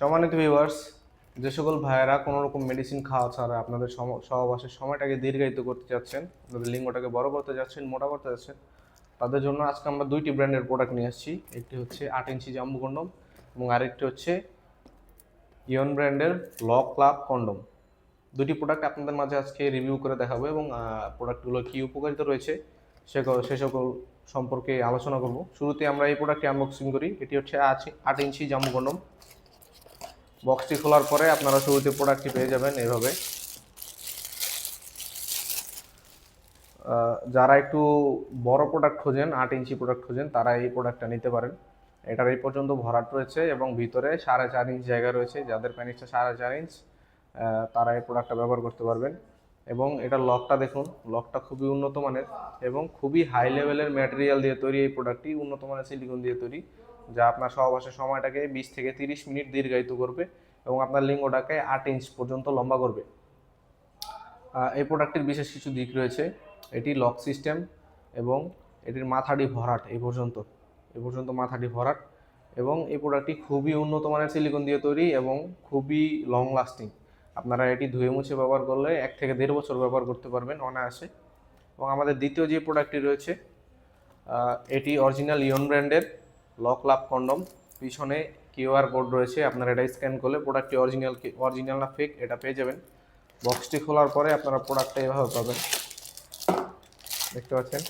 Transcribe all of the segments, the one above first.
সম্মানিত ভিউয়ার্স যে সকল ভাইয়েরা কোনো রকম মেডিসিন খাওয়া ছাড়া আপনাদের সহবাসের সময়টাকে দীর্ঘায়িত করতে চাচ্ছেন আপনাদের লিঙ্গটাকে বড় করতে যাচ্ছেন, মোটা করতে যাচ্ছেন, তাদের জন্য আজকে আমরা দুইটি ব্র্যান্ডের প্রোডাক্ট নিয়ে আসছি। একটি হচ্ছে আট ইঞ্চি জাম্বু কন্ডম এবং আরেকটি হচ্ছে ইয়ন ব্র্যান্ডের ল ক্লাব কন্ডম। দুটি প্রোডাক্ট আপনাদের মাঝে আজকে রিভিউ করে দেখাবো এবং প্রোডাক্টগুলো কী উপকারিতা রয়েছে সে সে সকল সম্পর্কে আলোচনা করব। শুরুতে আমরা এই প্রোডাক্টটি আনবক্সিং করি। এটি হচ্ছে আট ইঞ্চি জাম্বু কন্ডম বক্সটি খোলার পরে আপনারা শুরুতে প্রোডাক্টটি পেয়ে যাবেন আহ, যারা একটু বড় প্রোডাক্ট খোঁজেন আট ইঞ্চি প্রোডাক্ট খোঁজেন তারা এই প্রোডাক্টটা নিতে পারেন। এটার এই পর্যন্ত ভরাট রয়েছে এবং ভিতরে সাড়ে চার ইঞ্চ জায়গা রয়েছে। যাদের প্যানিসটা সাড়ে চার ইঞ্চ তারা এই প্রোডাক্টটা ব্যবহার করতে পারবেন। এবং এটার লকটা দেখুন লকটা খুবই উন্নত মানের এবং খুবই হাই লেভেলের ম্যাটেরিয়াল দিয়ে তৈরি এই প্রোডাক্টটি উন্নত মানের সিলিকন দিয়ে তৈরি। যা আপনার সহবাসের সময়টাকে বিশ থেকে তিরিশ মিনিট দীর্ঘায়িত করবে এবং আপনার লিঙ্গটাকে আট ইঞ্চ পর্যন্ত লম্বা করবে। এই প্রোডাক্টের বিশেষ কিছু দিক রয়েছে। এটি লক সিস্টেম এবং এটির মাথাটি ভরাট এই পর্যন্ত এ পর্যন্ত মাথাটি ভরাট এবং এই প্রোডাক্টটি খুবই উন্নত মানের সিলিকন দিয়ে তৈরি এবং খুবই লং লাস্টিং আপনারা এটি ধুয়ে মুছে ব্যবহার করলে এক থেকে দেড় বছর ব্যবহার করতে পারবেন অনায়াসে। এবং আমাদের দ্বিতীয় যে প্রোডাক্টটি রয়েছে এটি অরিজিনাল ইয়ন ব্র্যান্ডের লক লাভ কন্ডম। পিছনে কিউআর কোড রয়েছে, আপনারা এটা স্ক্যান করলে প্রোডাক্টটি অরিজিনাল অরিজিনাল না ফেক এটা পেয়ে যাবেন। বক্সটি খোলার পরে আপনারা প্রোডাক্টটা এভাবে পাবেন। দেখতে পাচ্ছেন?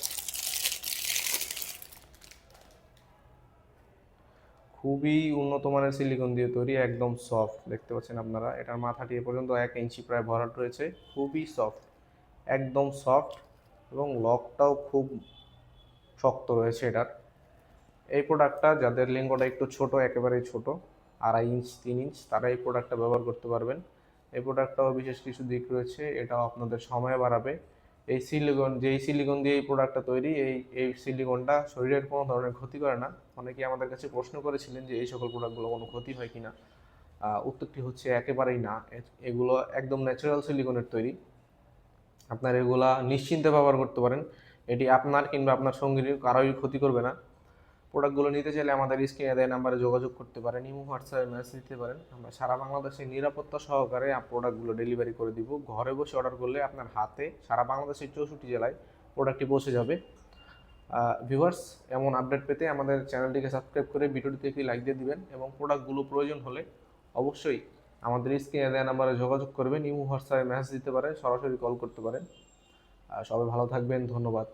খুবই উন্নত মানের সিলিকন দিয়ে তৈরি, একদম সফট দেখতে পাচ্ছেন আপনারা, এটার মাথাটি এ পর্যন্ত এক ইঞ্চি প্রায় ভরাট রয়েছে, খুবই সফট একদম সফট এবং লকটাও খুব শক্ত রয়েছে এটার। এই প্রোডাক্টটা যাদের লিঙ্গটা একটু ছোট একেবারেই ছোট আড়াই ইঞ্চ তিন ইঞ্চ তারা এই প্রোডাক্টটা ব্যবহার করতে পারবেন। এই প্রোডাক্টটাও বিশেষ কিছু দিক রয়েছে এটাও আপনাদের সময় বাড়াবে। এই সিলিকন যেই সিলিকন দিয়ে এই প্রোডাক্টটা তৈরি এই এই সিলিকনটা শরীরের কোনো ধরনের ক্ষতি করে না। অনেকেই আমাদের কাছে প্রশ্ন করেছিলেন যে এই সকল প্রোডাক্টগুলো কোনো ক্ষতি হয় কিনা। আহ, উত্তরটি হচ্ছে একেবারেই না। এগুলো একদম ন্যাচারাল সিলিকনের তৈরি। আপনার এগুলা নিশ্চিন্তে ব্যবহার করতে পারেন। এটি আপনার কিংবা আপনার সঙ্গীর কারোই ক্ষতি করবে না। প্রোডাক্টগুলো নিতে চাইলে আমাদের স্ক্রিনে দেয় নাম্বারে যোগাযোগ করতে পারেন, ইমো, হোয়াটসঅ্যাপে মেসেজ দিতে পারেন। আমরা সারা বাংলাদেশে নিরাপত্তা সহকারে প্রোডাক্টগুলো ডেলিভারি করে দিব। ঘরে বসে অর্ডার করলে আপনার হাতে সারা বাংলাদেশের চৌষট্টি জেলায় প্রোডাক্টটি পৌঁছে যাবে। ভিউয়ার্স এমন আপডেট পেতে আমাদের চ্যানেলটিকে সাবস্ক্রাইব করে ভিডিওটিতে একটি লাইক দিয়ে দিবেন এবং প্রোডাক্টগুলো প্রয়োজন হলে অবশ্যই আমাদের স্ক্রিনে দেওয়া নাম্বারে যোগাযোগ করবেন, ইমো, হোয়াটসঅ্যাপে মেসেজ দিতে পারেন, সরাসরি কল করতে পারেন। সবাই ভালো থাকবেন, ধন্যবাদ।